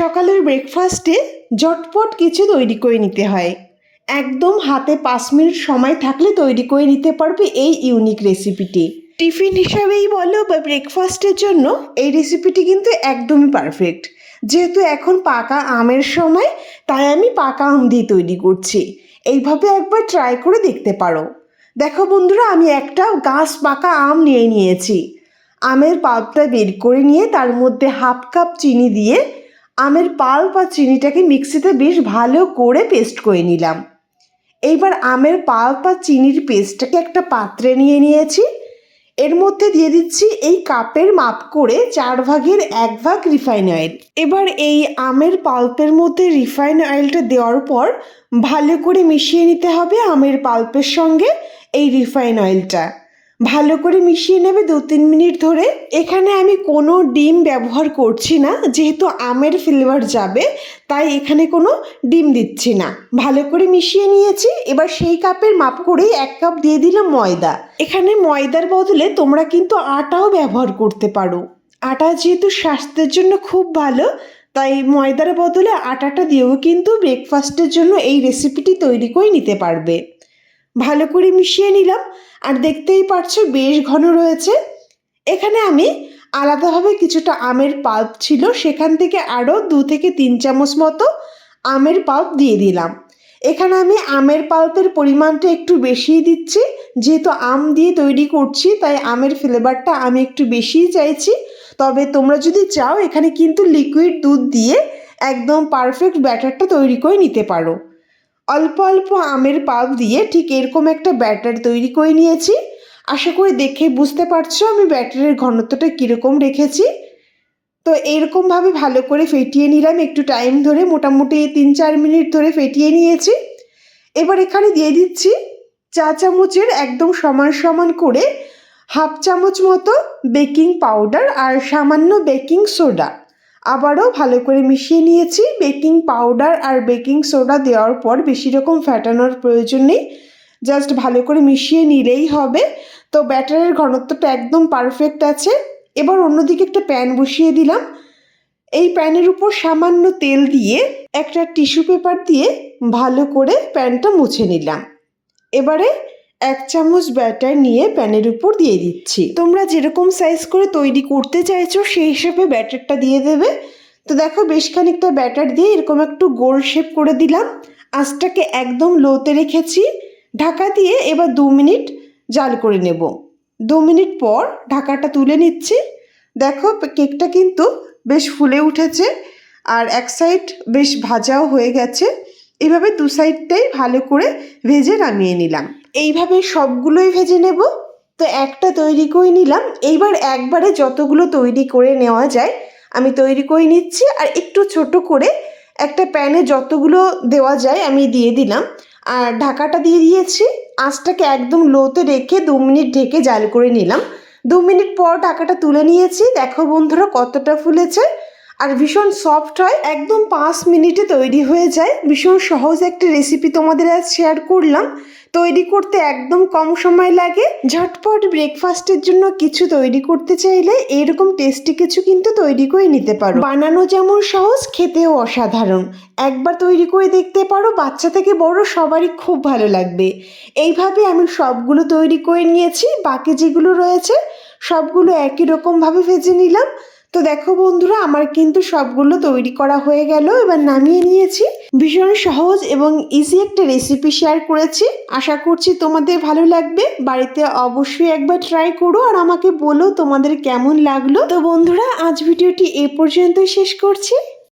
সকালের ব্রেকফাস্টে ঝটপট কিছু তৈরি করে নিতে হয়। একদম হাতে পাঁচ মিনিট সময় থাকলে তৈরি করে নিতে পারবে এই ইউনিক রেসিপিটি টিফিন হিসাবেই বলো বা ব্রেকফাস্টের জন্য এই রেসিপিটি কিন্তু একদমই পারফেক্ট যেহেতু এখন পাকা আমের সময়, তাই আমি পাকা আম দিয়ে তৈরি করছি। এইভাবে একবার ট্রাই করে দেখতে পারো। দেখো বন্ধুরা, আমি একটা গাছ পাকা আম নিয়ে নিয়েছি। আমের পাল্পটা বের করে নিয়ে তার মধ্যে হাফ কাপ চিনি দিয়ে আমের পাল্প আর চিনিটাকে মিক্সিতে বেশ ভালো করে পেস্ট করে নিলাম। এইবার আমের পাল্প আর চিনির পেস্টটাকে একটা পাত্রে নিয়ে নিয়েছি। এর মধ্যে দিয়ে দিচ্ছি এই কাপের মাপ করে চার ভাগের এক ভাগ রিফাইন অয়েল। এবার এই আমের পাল্পের মধ্যে রিফাইন অয়েলটা দেওয়ার পর ভালো করে মিশিয়ে নিতে হবে আমের পাল্পের সঙ্গে এই রিফাইন অয়েলটা। ভালো করে মিশিয়ে নেবে দু তিন মিনিট ধরে। এখানে আমি কোনো ডিম ব্যবহার করছি না, যেহেতু আমের ফ্লেভার যাবে, তাই এখানে কোনো ডিম দিচ্ছি না। ভালো করে মিশিয়ে নিয়েছি, এবার সেই কাপের মাপ করেই এক কাপ দিয়ে দিলাম ময়দা। এখানে ময়দার বদলে তোমরা কিন্তু আটাও ব্যবহার করতে পারো। আটা যেহেতু স্বাস্থ্যের জন্য খুব ভালো, তাই ময়দার বদলে আটাটা দিয়েও কিন্তু ব্রেকফাস্টের জন্য এই রেসিপিটি তৈরি করে নিতে পারবে। ভালো করে মিশিয়ে নিলাম। আর দেখতেই পারছ বেশ ঘন রয়েছে। এখানে আমি আলাদাভাবে কিছুটা আমের পাল্প ছিল, সেখান থেকে আরও দু থেকে তিন চামচ মতো আমের পাল্প দিয়ে দিলাম। এখানে আমি আমের পাল্পের পরিমাণটা একটু বেশিই দিচ্ছি, যেহেতু আম দিয়ে তৈরি করছি, তাই আমের ফ্লেভারটা আমি একটু বেশিই চাইছি। তবে তোমরা যদি চাও, এখানে কিন্তু লিকুইড দুধ দিয়ে একদম পারফেক্ট ব্যাটারটা তৈরি করে নিতে পারো। অল্প অল্প আমের পাল্প দিয়ে ঠিক এরকম একটা ব্যাটার তৈরি করে নিয়েছি। আশা করি দেখে বুঝতে পারছ আমি ব্যাটারের ঘনত্বটা কীরকম রেখেছি। তো এরকমভাবে ভালো করে ফেটিয়ে নিলাম, একটু টাইম ধরে মোটামুটি তিন চার মিনিট ধরে ফেটিয়ে নিয়েছি। এবার এখানে দিয়ে দিচ্ছি চা চামচের একদম সমান সমান করে হাফ চামচ মতো বেকিং পাউডার আর সামান্য বেকিং সোডা আবারও ভালো করে মিশিয়ে নিয়েছি। বেকিং পাউডার আর বেকিং সোডা দেওয়ার পর বেশি রকম ফ্যাটানোর প্রয়োজন নেই। জাস্ট ভালো করে মিশিয়ে নিলেই হবে। তো ব্যাটারের ঘনত্বটা একদম পারফেক্ট আছে। এবার অন্যদিকে একটা প্যান বসিয়ে দিলাম। এই প্যানের উপর সামান্য তেল দিয়ে একটা টিস্যু পেপার দিয়ে ভালো করে প্যানটা মুছে নিলাম। এবারে এক চামচ ব্যাটার নিয়ে প্যানের উপর দিয়ে দিচ্ছি। তোমরা যেরকম সাইজ করে তৈরি করতে চাইছো, সেই হিসেবে ব্যাটারটা দিয়ে দেবে। তো দেখো, বেশ খানিকটা ব্যাটার দিয়ে এরকম একটু গোল শেপ করে দিলাম। আঁচটাকে একদম লোতে রেখেছি। ঢাকা দিয়ে এবার দু মিনিট জাল করে নেব। দু মিনিট পর ঢাকাটা তুলে নিচ্ছি। দেখো, কেকটা কিন্তু বেশ ফুলে উঠেছে আর এক সাইড বেশ ভাজাও হয়ে গেছে। এভাবে দু সাইডটাই ভালো করে ভেজে নামিয়ে নিলাম। এইভাবে সবগুলোই ভেজে নেব। তো একটা তৈরি করে নিলাম। এইবার একবারে যতগুলো তৈরি করে নেওয়া যায়, আমি তৈরি করে নিচ্ছি। আর একটু ছোট করে একটা প্যানে যতগুলো দেওয়া যায় আমি দিয়ে দিলাম। আর ঢাকাটা দিয়ে দিয়েছি। আঁচটাকে একদম লোতে রেখে দু মিনিট ঢেকে জাল করে নিলাম। দু মিনিট পর ঢাকাটা তুলে নিয়েছি। দেখো বন্ধুরা কতটা ফুলেছে। আর ভীষণ সফট হয়, একদম পাঁচ মিনিটে তৈরি হয়ে যায়। ভীষণ সহজ একটা রেসিপি তোমাদের আজ শেয়ার করলাম। তৈরি করতে একদম কম সময় লাগে। ঝটপট ব্রেকফাস্টের জন্য কিছু তৈরি করতে চাইলে এরকম টেস্টি কিছু কিন্তু তৈরি করে নিতে পারো। বানানো যেমন সহজ, খেতেও অসাধারণ। একবার তৈরি করে দেখতে পারো, বাচ্চা থেকে বড় সবারই খুব ভালো লাগবে। এইভাবে আমি সবগুলো তৈরি করে নিয়েছি। বাকি যেগুলো রয়েছে, সবগুলো একই রকমভাবে ভেজে নিলাম। তো দেখো বন্ধুরা, আমার কিন্তু সবগুলো তৈরি করা হয়ে গেল, এবার নামিয়ে নিয়েছি। ভীষণ সহজ এবং ইজি একটা রেসিপি শেয়ার করেছি। আশা করছি তোমাদের ভালো লাগবে। বাড়িতে অবশ্যই একবার ট্রাই করো আর আমাকে বলো তোমাদের কেমন লাগল। তো বন্ধুরা, আজ ভিডিওটি এ পর্যন্তই শেষ করছি।